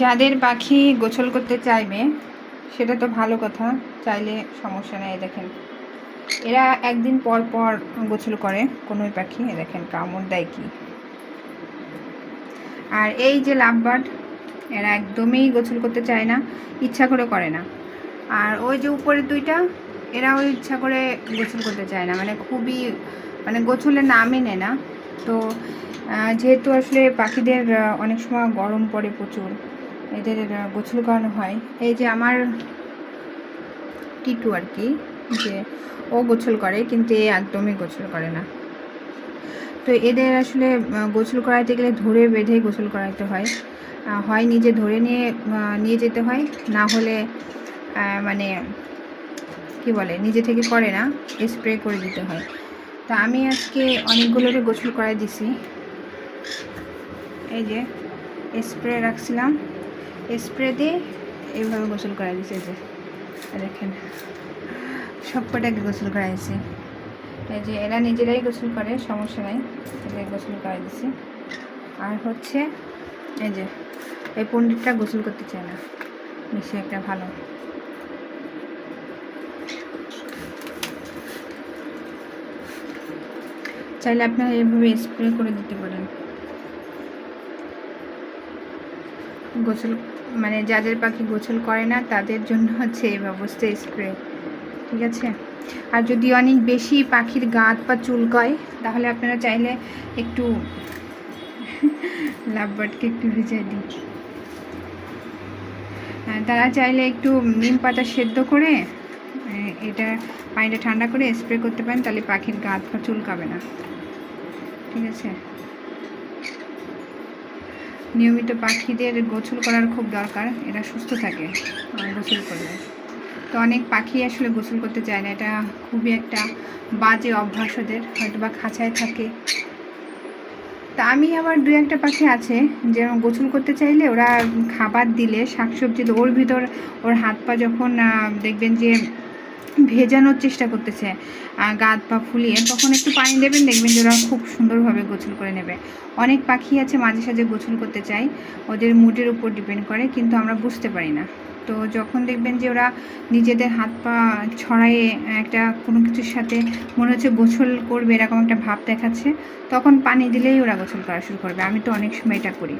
যাদের পাখি গোসল করতে চাইবে, সেটা তো ভালো কথা, চাইলে সমস্যা নেই, দেখেন। এরা একদিন পর পর গোসল করে কোনো পাখি দেখেন কামড় দেয় কি। আর এই যে লাভবার্ড, এরা একদমই গোসল করতে চায় না, ইচ্ছা করে করে না। আর ওই যে উপরের দুইটা, এরাও ইচ্ছা করে গোসল করতে চায় না মানে খুবই মানে গোসলের নামই নেয় না। তো যেহেতু আসলে পাখিদের অনেক সময় গরম পড়ে প্রচুর এদের গোসল করানো হয়। এই যে আমার টিটু আর কি, যে ও গোসল করে, কিন্তু এ একদমই গোসল করে না। তো এদের আসলে গোসল করাইতে গেলে ধরে বেঁধে গোসল করাইতে হয়। হয় নিজে ধরে নিয়ে নিয়ে যেতে হয়, না হলে মানে কি বলে, নিজে থেকে করে না, স্প্রে করে দিতে হয়। তা আমি আজকে অনেকগুলোরে গোসল করাই দিছি। এই যে, স্প্রে রাখছিলাম। স্প্রে দিয়ে এইভাবে গোসল করাই দিয়েছে এই যে। দেখেন, সব কটাকে গোসল করাইছি এই যে এরা নিজেরাই গোসল করে, সমস্যা নাই, এদের গোসল করাই দিছি। আর হচ্ছে, এই যে, এই পণ্ডিতটা গোসল করতে চায় না, বেশি একটা ভালো। চাইলে আপনারা এইভাবে স্প্রে করে দিতে পারেন। গোসল মানে যাদের পাখি গোসল করে না তাদের জন্য হচ্ছে এই ব্যবস্থা স্প্রে ঠিক আছে? আর যদি অনেক বেশি পাখির গাঁত বা চুলকয় তাহলে আপনারা চাইলে একটু লাভবার্ডকে একটু ভিজিয়ে আহ, তারা চাইলে একটু নিম পাতা সেদ্ধ করে এটা পানিটা ঠান্ডা করে স্প্রে করতে পারেন তাহলে পাখির গাঁত বা চুলকাবে না। ঠিক আছে? নিয়মিত পাখিদের গোসল করার খুব দরকার, এরা সুস্থ থাকে গোসল করলে। তো অনেক পাখি আসলে গোসল করতে চায় না, এটা খুবই একটা বাজে অভ্যাস ওদের হয়তো বা খাঁচায় থাকে। তা আমি আবার দু একটা পাখি আছে যেমন গোসল করতে চাইলে ওরা খাবার দিলে, শাকসবজি ওর ভিতর ওর হাত পা যখন দেখবেন যে ভেজানোর চেষ্টা করতেছে। আহ, গা পা ফুলিয়ে তখন একটু পানি দেবেন দেখবেন যে ওরা খুব সুন্দরভাবে গোসল করে নেবে। অনেক পাখি আছে মাঝে সাঝে গোসল করতে চাই ওদের মুডের উপর ডিপেন্ড করে কিন্তু আমরা বুঝতে পারি না। তো যখন দেখবেন যে ওরা নিজেদের হাত পা ছড়ায়ে একটা কোনো কিছুর সাথে মনে হচ্ছে গোসল করবে এরকম একটা ভাব দেখাচ্ছে তখন পানি দিলেই ওরা গোসল করা শুরু করবে। আমি তো অনেক সময় এটা করি।